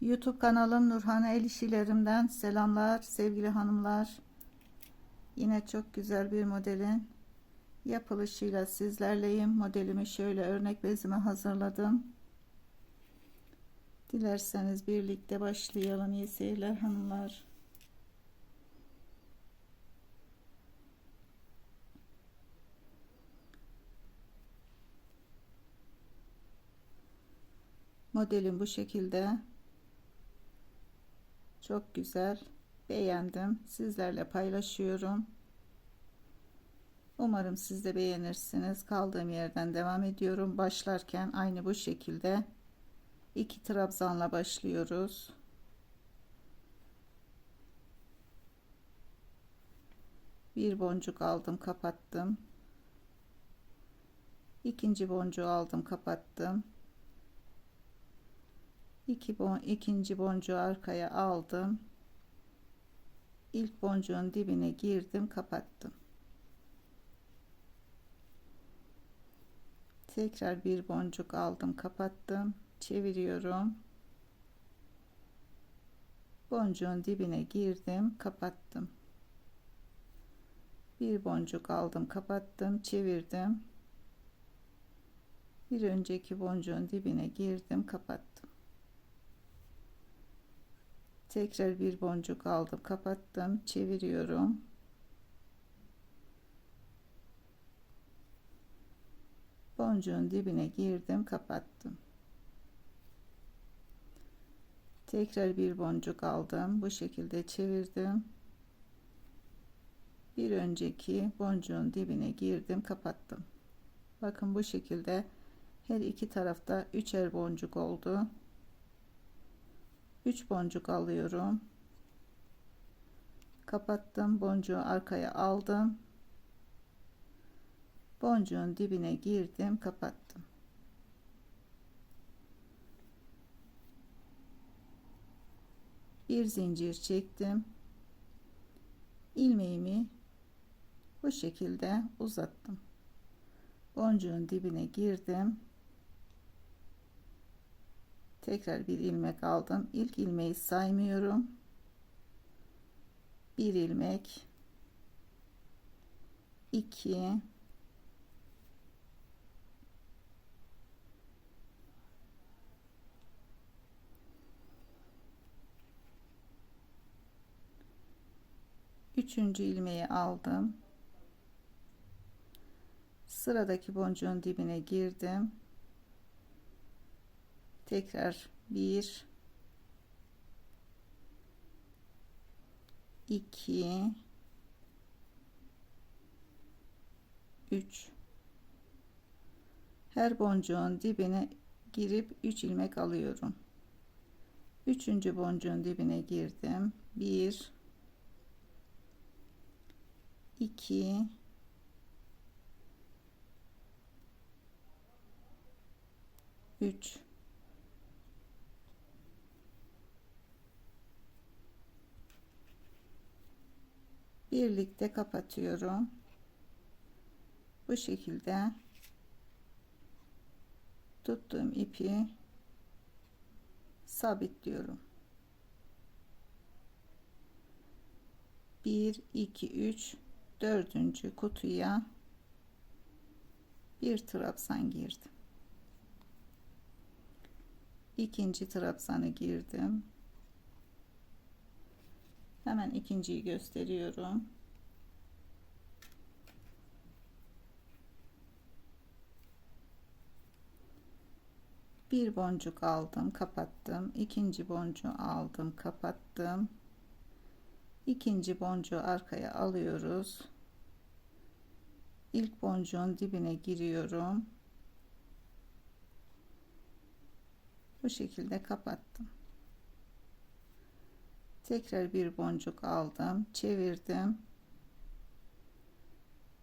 YouTube kanalım Nurhan El İşilerim'den selamlar sevgili hanımlar. Yine çok güzel bir modelin yapılışıyla sizlerleyim. Modelimi şöyle örnek bezime hazırladım. Dilerseniz birlikte başlayalım. İyi seyirler hanımlar. Modelim bu şekilde. Çok güzel. Beğendim. Sizlerle paylaşıyorum. Umarım siz de beğenirsiniz. Kaldığım yerden devam ediyorum. Başlarken aynı bu şekilde iki trabzanla başlıyoruz. Bir boncuk aldım, kapattım. İkinci boncuğu aldım, kapattım. İki bon ikinci boncuğu arkaya aldım. İlk boncuğun dibine girdim, kapattım. Tekrar bir boncuk aldım, kapattım. Çeviriyorum. Boncuğun dibine girdim, kapattım. Bir boncuk aldım, kapattım, çevirdim. Bir önceki boncuğun dibine girdim, kapattım. Tekrar bir boncuk aldım, kapattım, çeviriyorum. Boncuğun dibine girdim, kapattım. Tekrar bir boncuk aldım, bu şekilde çevirdim. Bir önceki boncuğun dibine girdim, kapattım. Bakın bu şekilde her iki tarafta üçer boncuk oldu. 3 boncuk alıyorum. Kapattım. Boncuğu arkaya aldım. Boncuğun dibine girdim, kapattım. Bir zincir çektim. ilmeğimi bu şekilde uzattım. Boncuğun dibine girdim tekrar bir ilmek aldım. İlk ilmeği saymıyorum. Bir ilmek. 2 üçüncü ilmeği aldım. Sıradaki boncuğun dibine girdim tekrar 1 2 3 her boncuğun dibine girip 3 ilmek alıyorum. Üçüncü boncuğun dibine girdim. 1 2 3 birlikte kapatıyorum. Bu şekilde tuttuğum ipi sabitliyorum. 1 2 3 dördüncü kutuya bir trabzan girdim. İkinci trabzanı girdim Hemen ikinciyi gösteriyorum. Bir boncuk aldım, kapattım. İkinci boncuğu aldım, kapattım. İkinci boncuğu arkaya alıyoruz. İlk boncuğun dibine giriyorum. Bu şekilde kapattım tekrar bir boncuk aldım çevirdim.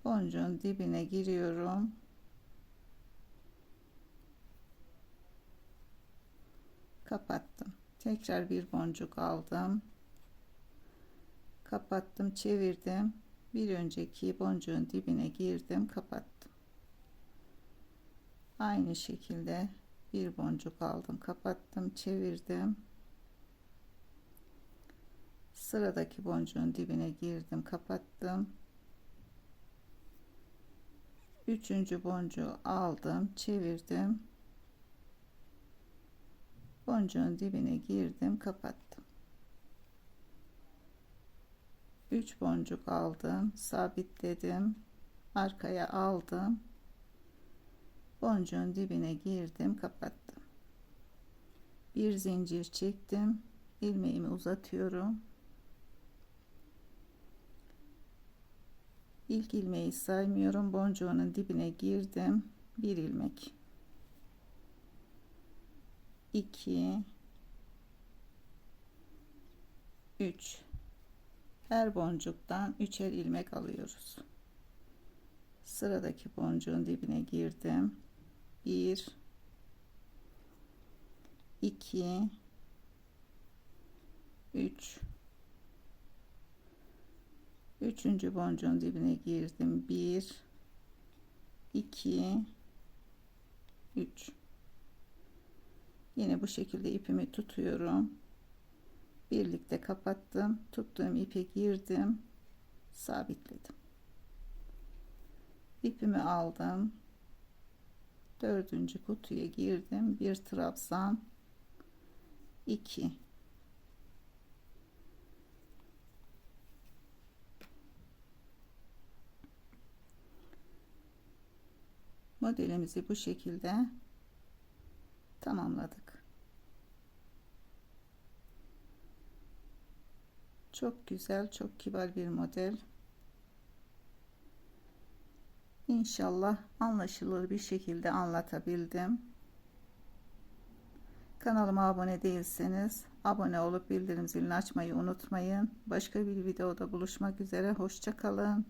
Boncuğun dibine giriyorum. Kapattım. Tekrar bir boncuk aldım. Kapattım çevirdim. Bir önceki boncuğun dibine girdim kapattım. Aynı şekilde bir boncuk aldım kapattım çevirdim sıradaki boncuğun dibine girdim kapattım. Üçüncü boncuğu aldım çevirdim. Boncuğun dibine girdim kapattım. 3 boncuk aldım sabitledim. Arkaya aldım. Boncuğun dibine girdim kapattım. Bir zincir çektim. İlmeğimi uzatıyorum ilk ilmeği saymıyorum. Boncuğunun dibine girdim. Bir ilmek. 2 3 her boncuktan üçer ilmek alıyoruz. Sıradaki boncuğun dibine girdim. 1 2 3 üçüncü boncuğun dibine girdim. 1 2 3 yine bu şekilde ipimi tutuyorum. Birlikte kapattım. Tuttuğum ipe girdim. Sabitledim. İpimi aldım. Dördüncü kutuya girdim. Bir trabzan 2 modelimizi bu şekilde tamamladık çok güzel çok kibar bir model İnşallah anlaşılır bir şekilde anlatabildim. Kanalıma abone değilseniz abone olup bildirim zilini açmayı unutmayın. Başka bir videoda buluşmak üzere. Hoşçakalın.